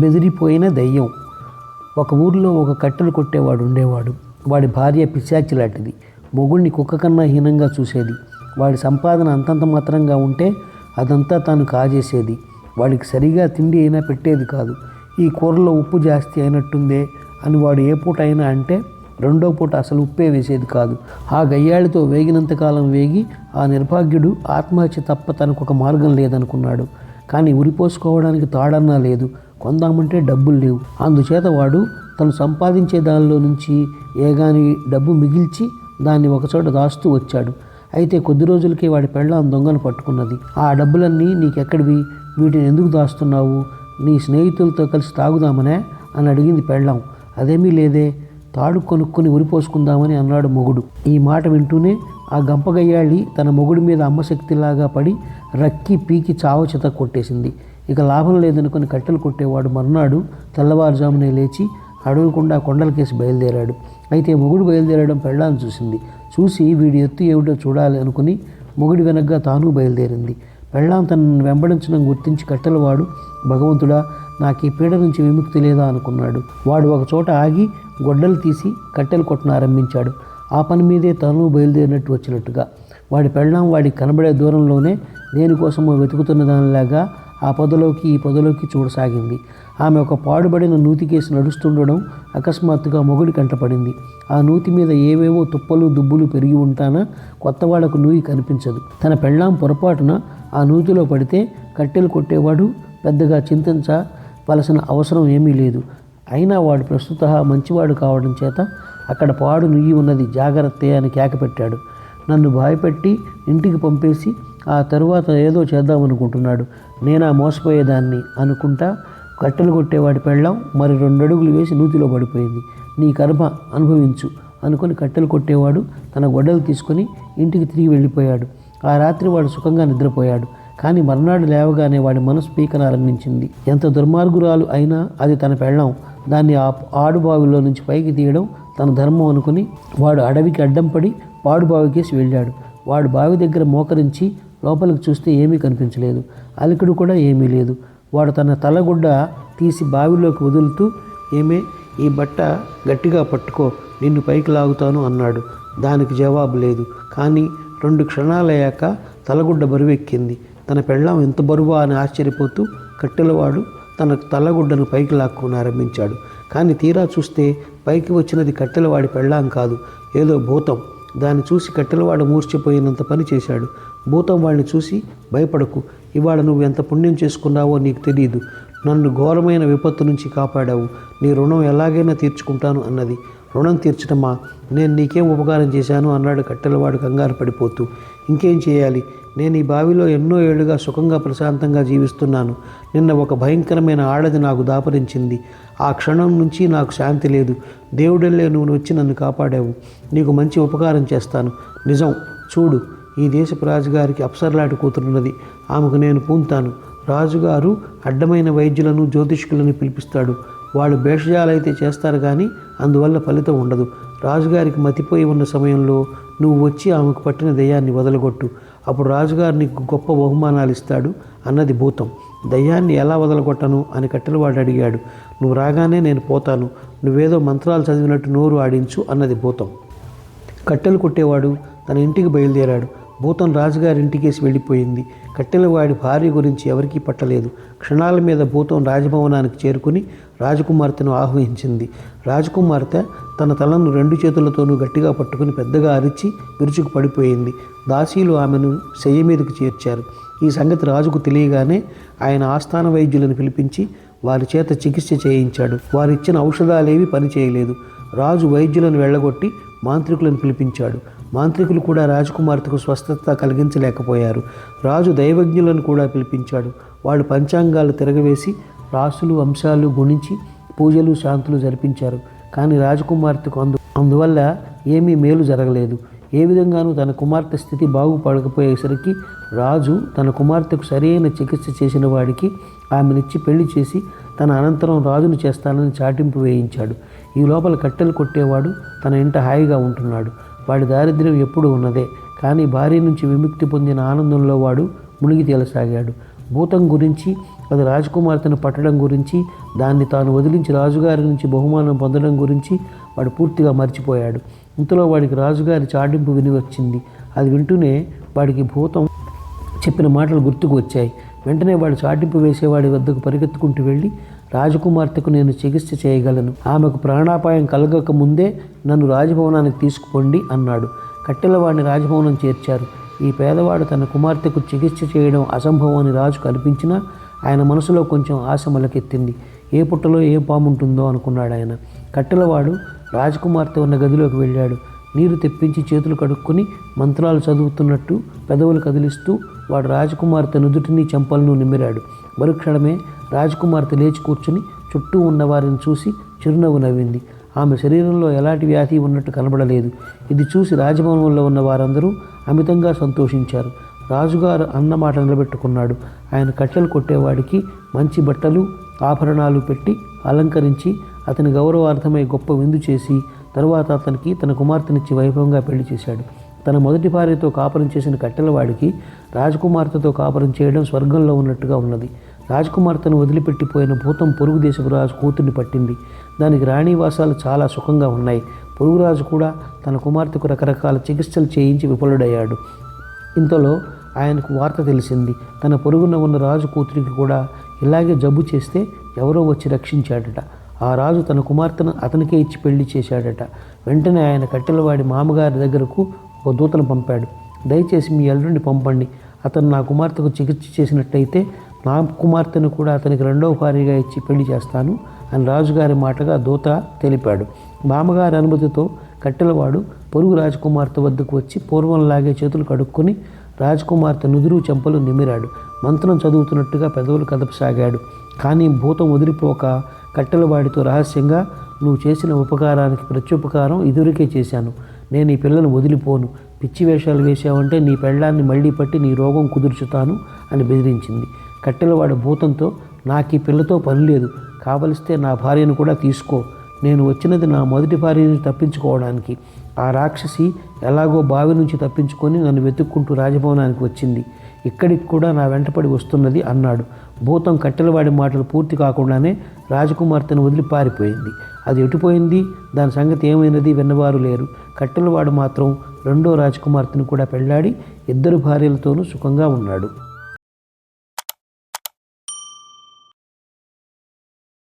బెదిరిపోయిన దయ్యం. ఒక ఊర్లో ఒక కట్టెలు కొట్టేవాడు ఉండేవాడు. వాడి భార్య పిశాచి లాంటిది. మొగుడిని కుక్క కన్నా హీనంగా చూసేది. వాడి సంపాదన అంతంత మాత్రంగా ఉంటే అదంతా తాను కాజేసేది. వాడికి సరిగా తిండి అయినా పెట్టేది కాదు. ఈ కూరలో ఉప్పు జాస్తి అయినట్టుందే అని వాడు ఏ పూట అయినా అంటే రెండో పూట అసలు ఉప్పే వేసేది కాదు. ఆ గయ్యాళితో వేగినంతకాలం వేగి ఆ నిర్భాగ్యుడు ఆత్మహత్య తప్ప తనకు ఒక మార్గం లేదనుకున్నాడు. కానీ ఉరిపోసుకోవడానికి తాడన్నా లేదు. కొందామంటే డబ్బులు లేవు. అందుచేత వాడు తను సంపాదించే దానిలో నుంచి ఏగాని డబ్బు మిగిల్చి దాన్ని ఒకచోట దాస్తూ వచ్చాడు. అయితే కొద్ది రోజులకే వాడి పెళ్ళాం దొంగను పట్టుకున్నది. ఆ డబ్బులన్నీ నీకెక్కడివి? వీటిని ఎందుకు దాస్తున్నావు? నీ స్నేహితులతో కలిసి తాగుదామనే? అని అడిగింది పెళ్ళాం. అదేమీ లేదే తాడు కొనుక్కొని ఉరిపోసుకుందామని అన్నాడు మొగుడు. ఈ మాట వింటూనే ఆ గంపగయ్యాళి తన మొగుడి మీద అమ్మశక్తిలాగా పడి రక్కి పీకి చావ కొట్టేసింది. ఇక లాభం లేదనుకుని కట్టెలు కొట్టేవాడు మర్నాడు తెల్లవారుజామునే లేచి అడగకుండా కొండలకేసి బయలుదేరాడు. అయితే మొగుడు బయలుదేరడం పెళ్ళాన్ని చూసింది. చూసి వీడి ఎత్తు ఏమిటో చూడాలి అనుకుని మొగుడి వెనగ్గా తాను బయలుదేరింది. పెళ్ళాం తనను వెంబడించడం గుర్తించి కట్టెలవాడు భగవంతుడా నాకు ఈ పీడ నుంచి విముక్తి లేదా అనుకున్నాడు. వాడు ఒక చోట ఆగి గొడ్డలు తీసి కట్టెలు కొట్టను ఆరంభించాడు ఆ పని మీదే తను బయలుదేరినట్టు వచ్చినట్టుగా. వాడి పెళ్ళాం వాడికి కనబడే దూరంలోనే దేనికోసమో వెతుకుతున్న దానిలాగా ఆ పొదలోకి ఈ పొదలోకి చూడసాగింది. ఆమె ఒక పాడుబడిన నూతికేసి నడుస్తుండడం అకస్మాత్తుగా మొగుడి కంటపడింది ఆ నూతి మీద ఏవేవో తుప్పలు దుబ్బులు పెరిగి ఉంటానా కొత్త వాళ్ళకు నూయి కనిపించదు. తన పెళ్ళాం పొరపాటున ఆ నూతిలో పడితే కట్టెలు కొట్టేవాడు పెద్దగా చింతించవలసిన అవసరం ఏమీ లేదు. అయినా వాడు ప్రస్తుత మంచివాడు కావడం చేత అక్కడ పాడు నుయ్యి ఉన్నది జాగ్రత్త అని కేకపెట్టాడు. నన్ను భయపెట్టి ఇంటికి పంపేసి ఆ తరువాత ఏదో చేద్దామనుకుంటున్నాడు నేనా మోసపోయేదాన్ని అనుకుంటా కట్టెలు కొట్టేవాడి పెళ్ళాం మరి రెండు అడుగులు వేసి నూతిలో పడిపోయింది. నీ కర్మ అనుభవించు అనుకుని కట్టెలు కొట్టేవాడు తన గొడ్డలు తీసుకొని ఇంటికి తిరిగి వెళ్ళిపోయాడు. ఆ రాత్రి వాడు సుఖంగా నిద్రపోయాడు. కానీ మర్నాడు లేవగానే వాడి మనసు పీకనారంభించింది. ఎంత దుర్మార్గురాలు అయినా అది తన పెళ్ళాం. దాన్ని ఆ ఆడుబావిలో నుంచి పైకి తీయడం తన ధర్మం అనుకుని వాడు అడవికి అడ్డం పడి పాడుబావికేసి వెళ్ళాడు. వాడు బావి దగ్గర మోకరించి లోపలికి చూస్తే ఏమీ కనిపించలేదు. అలికిడు కూడా ఏమీ లేదు. వాడు తన తలగుడ్డ తీసి బావిలోకి వదులుతూ ఏమే ఈ బట్ట గట్టిగా పట్టుకో నిన్ను పైకి లాగుతాను అన్నాడు. దానికి జవాబు లేదు. కానీ రెండు క్షణాలయ్యాక తలగుడ్డ బరువెక్కింది. తన పెళ్ళాం ఎంత బరువా అని ఆశ్చర్యపోతూ కట్టెలవాడు తన తలగుడ్డను పైకి లాక్కుని ఆరంభించాడు కానీ తీరా చూస్తే పైకి వచ్చినది కట్టెలవాడి పెళ్ళాం కాదు ఏదో భూతం. దాన్ని చూసి కట్టెలవాడు మూర్చిపోయినంత పని చేశాడు. భూతం వాడిని చూసి భయపడకు ఇవాళ నువ్వు ఎంత పుణ్యం చేసుకున్నావో నీకు తెలియదు నన్ను ఘోరమైన విపత్తు నుంచి కాపాడావు. నీ రుణం ఎలాగైనా తీర్చుకుంటాను అన్నది. రుణం తీర్చటమా? నేను నీకేం ఉపకారం చేశాను? అన్నాడు కట్టెలవాడు కంగారు పడిపోతూ. ఇంకేం చేయాలి? నేను ఈ బావిలో ఎన్నో ఏళ్ళుగా సుఖంగా ప్రశాంతంగా జీవిస్తున్నాను. నిన్న ఒక భయంకరమైన ఆడది నాకు దాపరించింది. ఆ క్షణం నుంచి నాకు శాంతి లేదు. దేవుడెళ్ళే నువ్వు వచ్చి నన్ను కాపాడావు. నీకు మంచి ఉపకారం చేస్తాను. నిజం చూడు ఈ దేశపు రాజుగారికి అప్సరలాటి కూతురున్నది. ఆమెకు నేను పూంతాను. రాజుగారు అడ్డమైన వైద్యులను జ్యోతిష్కులను పిలిపిస్తాడు. వాళ్ళు భేషజాలైతే చేస్తారు కానీ అందువల్ల ఫలితం ఉండదు. రాజుగారికి మతిపోయి ఉన్న సమయంలో నువ్వు వచ్చి ఆమెకు పట్టిన దయ్యాన్ని వదలగొట్టు. అప్పుడు రాజుగారు నీకు గొప్ప బహుమానాలు ఇస్తాడు అన్నది భూతం. దయ్యాన్ని ఎలా వదలగొట్టను అని కట్టెలవాడు అడిగాడు. నువ్వు రాగానే నేను పోతాను. నువ్వేదో మంత్రాలు చదివినట్టు నోరు ఆడించు అన్నది భూతం. కట్టెలు కొట్టేవాడు తన ఇంటికి బయలుదేరాడు. భూతం రాజుగారి ఇంటికేసి వెళ్ళిపోయింది. కట్టెలవాడి భార్య గురించి ఎవరికీ పట్టలేదు. క్షణాల మీద భూతం రాజభవనానికి చేరుకుని రాజకుమార్తెను ఆహ్వానించింది. రాజకుమార్తె తన తలను రెండు చేతులతోనూ గట్టిగా పట్టుకుని పెద్దగా అరిచి విరుచుకు పడిపోయింది. దాసీలు ఆమెను శయ్య మీదకు చేర్చారు. ఈ సంగతి రాజుకు తెలియగానే ఆయన ఆస్థాన వైద్యులను పిలిపించి వారి చేత చికిత్స చేయించాడు. వారిచ్చిన ఔషధాలేవి పనిచేయలేదు. రాజు వైద్యులను వెళ్ళగొట్టి మాంత్రికులను పిలిపించాడు. మాంత్రికులు కూడా రాజకుమార్తెకు స్వస్థత కలిగించలేకపోయారు. రాజు దైవజ్ఞులను కూడా పిలిపించాడు. వాళ్ళు పంచాంగాలు తిరగవేసి రాసులు అంశాలు గుణించి పూజలు శాంతులు జరిపించారు. కానీ రాజకుమార్తెకు అందు అందువల్ల ఏమీ మేలు జరగలేదు. ఏ విధంగానూ తన కుమార్తె స్థితి బాగుపడకపోయేసరికి రాజు తన కుమార్తెకు సరైన చికిత్స చేసిన వాడికి ఆమెనిచ్చి పెళ్ళి చేసి తన అనంతరం రాజును చేస్తానని చాటింపు వేయించాడు. ఈ లోపల కట్టెలు కొట్టేవాడు తన ఇంట హాయిగా ఉంటున్నాడు. వాడి దారిద్ర్యం ఎప్పుడు ఉన్నదే. కానీ భార్య నుంచి విముక్తి పొందిన ఆనందంలో వాడు మునిగి తేలసాగాడు. భూతం గురించి అది రాజకుమార్తెను పట్టడం గురించి దాన్ని తాను వదిలించి రాజుగారి నుంచి బహుమానం పొందడం గురించి వాడు పూర్తిగా మర్చిపోయాడు. ఇంతలో వాడికి రాజుగారి చాటింపు విని వచ్చింది. అది వింటూనే వాడికి భూతం చెప్పిన మాటలు గుర్తుకు వచ్చాయి. వెంటనే వాడు చాటింపు వేసేవాడి వద్దకు పరిగెత్తుకుంటూ వెళ్ళి రాజకుమార్తెకు నేను చికిత్స చేయగలను. ఆమెకు ప్రాణాపాయం కలగక ముందే నన్ను రాజభవనానికి తీసుకుపోండి అన్నాడు. కట్టెలవాడిని రాజభవనం చేర్చారు. ఈ పేదవాడు తన కుమార్తెకు చికిత్స చేయడం అసంభవం అని రాజు కల్పించినా ఆయన మనసులో కొంచెం ఆశ మొలకెత్తింది. ఏ పుట్టలో ఏ పాముంటుందో అనుకున్నాడు ఆయన. కట్టెలవాడు రాజకుమార్తె ఉన్న గదిలోకి వెళ్ళాడు. నీరు తెప్పించి చేతులు కడుక్కొని మంత్రాలు చదువుతున్నట్టు పెదవులు కదిలిస్తూ వాడు రాజకుమార్తె నుదుటిని చెంపలను నిమ్మిరాడు. మరుక్షణమే రాజకుమార్తె లేచి కూర్చుని చుట్టూ ఉన్న వారిని చూసి చిరునవ్వు నవ్వింది. ఆమె శరీరంలో ఎలాంటి వ్యాధి ఉన్నట్టు కనబడలేదు. ఇది చూసి రాజభవనంలో ఉన్న వారందరూ అమితంగా సంతోషించారు. రాజుగారు అన్నమాట నిలబెట్టుకున్నాడు. ఆయన కట్టెలు కొట్టేవాడికి మంచి బట్టలు ఆభరణాలు పెట్టి అలంకరించి అతని గౌరవార్థమై గొప్ప విందు చేసి తరువాత అతనికి తన కుమార్తెనిచ్చి వైభవంగా పెళ్ళి చేశాడు. తన మొదటి భార్యతో కాపురం చేసిన కట్టెలవాడికి రాజకుమార్తెతో కాపురం చేయడం స్వర్గంలో ఉన్నట్టుగా ఉన్నది. రాజకుమార్తెను వదిలిపెట్టిపోయిన భూతం పొరుగు దేశపు రాజు కూతుర్ని పట్టింది. దానికి రాణివాసాలు చాలా సుఖంగా ఉన్నాయి. పొరుగురాజు కూడా తన కుమార్తెకు రకరకాల చికిత్సలు చేయించి విఫలుడయ్యాడు. ఇంతలో ఆయనకు వార్త తెలిసింది. తన పొరుగున ఉన్న రాజు కూతురికి కూడా ఇలాగే జబ్బు చేస్తే ఎవరో వచ్చి రక్షించాడట. ఆ రాజు తన కుమార్తెను అతనికే ఇచ్చి పెళ్ళి చేశాడట. వెంటనే ఆయన కట్టెలవాడి మామగారి దగ్గరకు ఒక దూతను పంపాడు. దయచేసి మీ ఎల్లుండి పంపండి. అతను నా కుమార్తెకు చికిత్స చేసినట్టయితే నా కుమార్తెను కూడా అతనికి రెండవ భార్యగా ఇచ్చి పెళ్ళి చేస్తాను అని రాజుగారి మాటగా దూత తెలిపాడు. మామగారి అనుమతితో కట్టెలవాడు పొరుగు రాజకుమార్తె వద్దకు వచ్చి పూర్వంలాగే చేతులు కడుక్కొని రాజకుమార్తె నుదురు చెంపలు నిమిరాడు మంత్రం చదువుతున్నట్టుగా పెదవులు కదపసాగాడు. కానీ భూతం వదిలిపోక కట్టెలవాడితో రహస్యంగా నువ్వు చేసిన ఉపకారానికి ప్రత్యుపకారం ఇదివరకే చేశాను. నేను ఈ పిల్లను వదిలిపోను. పిచ్చి వేషాలు వేసావంటే నీ పెళ్ళాన్ని మళ్ళీ పట్టి నీ రోగం కుదుర్చుతాను అని బెదిరించింది. కట్టెలవాడు భూతంతో నాకు ఈ పిల్లతో పని లేదు. కావలిస్తే నా భార్యను కూడా తీసుకో. నేను వచ్చినది నా మొదటి భార్య నుంచి తప్పించుకోవడానికి. ఆ రాక్షసి ఎలాగో బావి నుంచి తప్పించుకొని నన్ను వెతుక్కుంటూ రాజభవనానికి వచ్చింది. ఇక్కడికి కూడా నా వెంటపడి వస్తున్నది అన్నాడు. భూతం కట్టెలవాడి మాటలు పూర్తి కాకుండానే రాజకుమార్తెను వదిలి పారిపోయింది అది ఎటుపోయింది దాని సంగతి ఏమైనది? విన్నవారు లేరు. కట్టెలవాడు మాత్రం రెండో రాజకుమార్తెను కూడా పెళ్ళాడి ఇద్దరు భార్యలతోనూ సుఖంగా ఉన్నాడు.